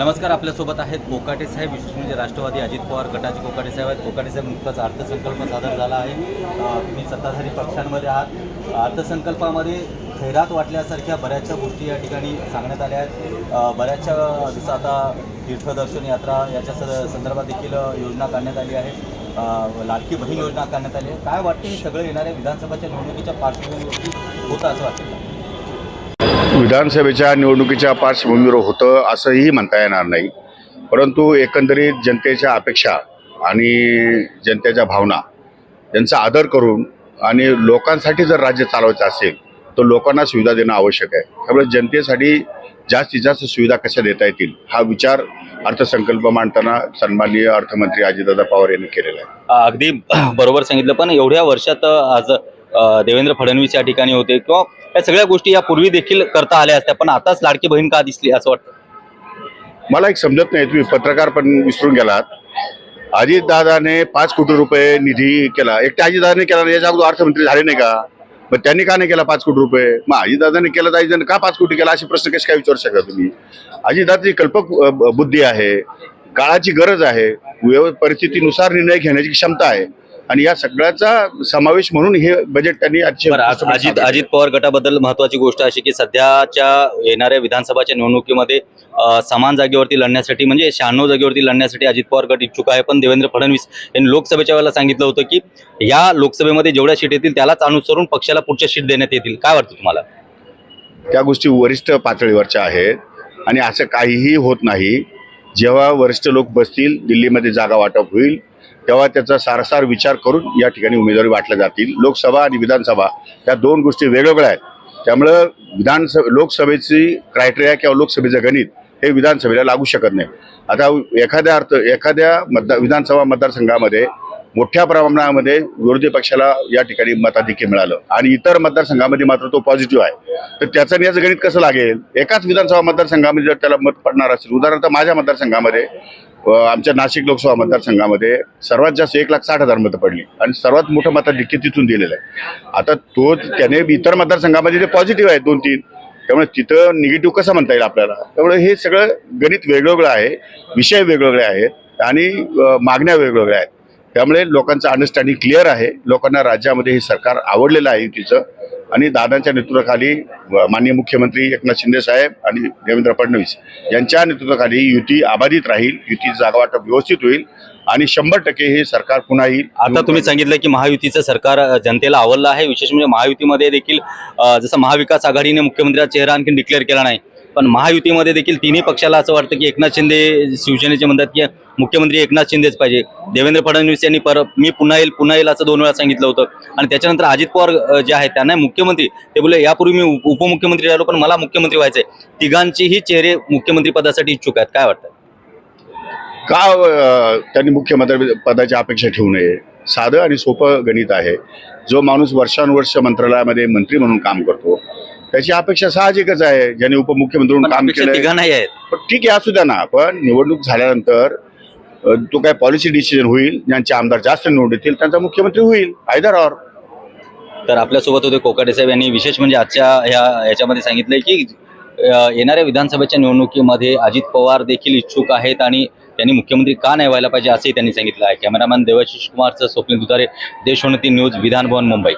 नमस्कार आपल्यासोबत आहेत कोकाटे साहेब विशेष म्हणजे राष्ट्रवादी अजित पवार गटाचे कोकाटे साहेब आहेत. कोकाटे साहेब नुकताच अर्थसंकल्प सादर झाला आहे. तुम्ही सत्ताधारी पक्षांमध्ये आहात. अर्थसंकल्पामध्ये खैरात वाटल्यासारख्या बऱ्याचशा गोष्टी या ठिकाणी सांगण्यात आल्या आहेत. बऱ्याचशा जसं आता तीर्थदर्शन यात्रा याच्या स- संदर्भात देखील योजना काढण्यात आली आहे. लाडकी बहीण योजना काढण्यात आली आहे. काय वाटते हे सगळं येणाऱ्या विधानसभाच्या निवडणुकीच्या पार्श्वभूमीवरती होतं असं वाटतं? विधानसभेच्या निवडणुकीच्या पार्श्वभूमीवर होतं असंही म्हणता येणार नाही. परंतु एकंदरीत जनतेच्या अपेक्षा आणि जनतेच्या भावना यांचा आदर करून आणि लोकांसाठी जर राज्य चालवायचं असेल तर लोकांना सुविधा देणं आवश्यक आहे. त्यामुळे जनतेसाठी जास्तीत जास्त सुविधा कशा देता येतील हा विचार अर्थसंकल्प मांडताना सन्माननीय अर्थमंत्री अजितदादा पवार यांनी केलेला आहे. अगदी बरोबर सांगितलं पण एवढ्या वर्षात आज देवेंद्र फडणवीस या ठिकाणी होते किंवा या सगळ्या गोष्टी या पूर्वी देखील करता आल्या असत्या पण आताच लाडकी बहीण का दिसली असं वाटतं? मला एक समजत नाही तुम्ही पत्रकार पण विसरून गेलात. अजितदादाने पाच कोटी रुपये निधी केला. एकट्या अजितदादाने केला याच्या अगोदर अर्थमंत्री झाले नाही का? मग त्यांनी का नाही केला पाच कोटी रुपये? मग अजितदादाने केला तर अजितदाने का पाच कोटी केला? असे प्रश्न कसे काय विचारू शकता तुम्ही? अजितदादाची कल्पक ब- बुद्धी आहे काळाची गरज आहे परिस्थितीनुसार निर्णय घेण्याची क्षमता आहे. आणि या सगळ्याचा समावेश म्हणून हे बजेट त्यांनी अजित अजित पवार गटाबद्दल महत्वाची गोष्ट अशी की सध्याच्या येणाऱ्या विधानसभाच्या निवडणुकीमध्ये समान जागेवरती लढण्यासाठी म्हणजे शहाण्णव जागेवरती लढण्यासाठी अजित पवार गट इच्छुक आहे. पण देवेंद्र फडणवीस यांनी लोकसभेच्या वेळेला सांगितलं होतं की या लोकसभेमध्ये जेवढ्या सीट येतील त्यालाच अनुसरून पक्षाला पुढच्या सीट देण्यात येतील. काय वाटतं तुम्हाला? त्या गोष्टी वरिष्ठ पातळीवरच्या आहेत आणि असं काहीही होत नाही. जेव्हा वरिष्ठ लोक बसतील दिल्लीमध्ये जागा वाटप होईल. तेव्हा त्याचा सारसार विचार करून या ठिकाणी उमेदवारी वाटल्या जातील. लोकसभा आणि विधानसभा या दोन गोष्टी वेगवेगळ्या आहेत. त्यामुळं विधानसभा लोकसभेची क्रायटेरिया किंवा लोकसभेचं गणित हे विधानसभेला लागू शकत नाही. आता एखाद्या अर्थ एखाद्या मतदार विधानसभा मतदारसंघामध्ये मोठ्या प्रमाणामध्ये विरोधी पक्षाला या ठिकाणी मताधिक्य मिळालं आणि इतर मतदारसंघामध्ये मात्र तो पॉझिटिव्ह आहे. तर त्याचं आणि याचं गणित कसं लागेल? एकाच विधानसभा मतदारसंघामध्ये जर त्याला मत पडणार असेल उदाहरणार्थ माझ्या मतदारसंघामध्ये आमच्या नाशिक लोकसभा मतदारसंघामध्ये सर्वात जास्त एक लाख साठ हजार मतं पडली आणि सर्वात मोठं मताधिक्य तिथून दिलेलं आहे. आता तो त्याने इतर मतदारसंघामध्ये ते पॉझिटिव्ह आहे दोन तीन त्यामुळे तिथं निगेटिव्ह कसं म्हणता येईल आपल्याला? त्यामुळे हे सगळं गणित वेगवेगळं आहे विषय वेगवेगळे आहेत आणि मागण्या वेगवेगळ्या आहेत. त्यामुळे लोकांचं अंडरस्टँडिंग क्लिअर आहे. लोकांना राज्यामध्ये हे सरकार आवडलेलं आहे युतीचं. आणि दादांच्या नेतृत्वाखाली माननीय मुख्यमंत्री एकनाथ शिंदे साहेब आणि देवेंद्र फडणवीस यांच्या नेतृत्वाखाली युती अबाधित राहील युती जागा वाटप व्यवस्थित होईल आणि शंभर टक्के हे सरकार पुन्हा येईल. आता तुम्ही सांगितलं की महायुतीचं सरकार जनतेला आवडलं आहे विशेष म्हणजे महायुतीमध्ये देखील जसं महाविकास आघाडीने मुख्यमंत्र्याचा चेहरा आणखी डिक्लेअर केला नाही. पण महायुतीमध्ये देखील तिन्ही पक्षाला असं वाटतं की एकनाथ शिंदे शिवसेनेचे म्हणतात की मुख्यमंत्री एकनाथ शिंदेच पाहिजे. देवेंद्र फडणवीस यांनी पर मी पुन्हा येईल पुन्हा येईल असं दोन वेळा सांगितलं होतं. आणि त्याच्यानंतर अजित पवार जे आहेत त्यांना मुख्यमंत्री ते बोलले यापूर्वी मी उपमुख्यमंत्री राहिलो पण मला मुख्यमंत्री व्हायचंय. तिघांचीही चेहरे मुख्यमंत्री पदासाठी इच्छुक आहेत. काय वाटतं का त्यांनी मुख्यमंत्री पदाची अपेक्षा ठेवू नये? साधं आणि सोपं गणित आहे. जो माणूस वर्षानुवर्ष मंत्रालयामध्ये मंत्री म्हणून काम करतो त्याची अपेक्षा साहजिकच आहे. ज्यांनी उपमुख्यमंत्री म्हणून काम केलं तिघांनाही आहेत. पण ठीक आहे असू द्या ना. पण निवडणूक झाल्यानंतर तो काय पॉलिसी डिसिजन होईल ज्यांचे आमदार जास्त निवडून येतील त्यांचा मुख्यमंत्री होईल आयदर ऑर तर आपल्यासोबत होते कोकाटे साहेब यांनी विशेष म्हणजे आजच्या ह्या याच्यामध्ये सांगितलंय की येणाऱ्या विधानसभेच्या निवडणुकीमध्ये अजित पवार देखील इच्छुक आहेत आणि त्यांनी मुख्यमंत्री का नाही व्हायला पाहिजे असंही त्यांनी सांगितलं आहे. कॅमेरामॅन देवाशिष कुमारचं स्वप्नील दुधारे देशोन्नती न्यूज विधानभवन मुंबई.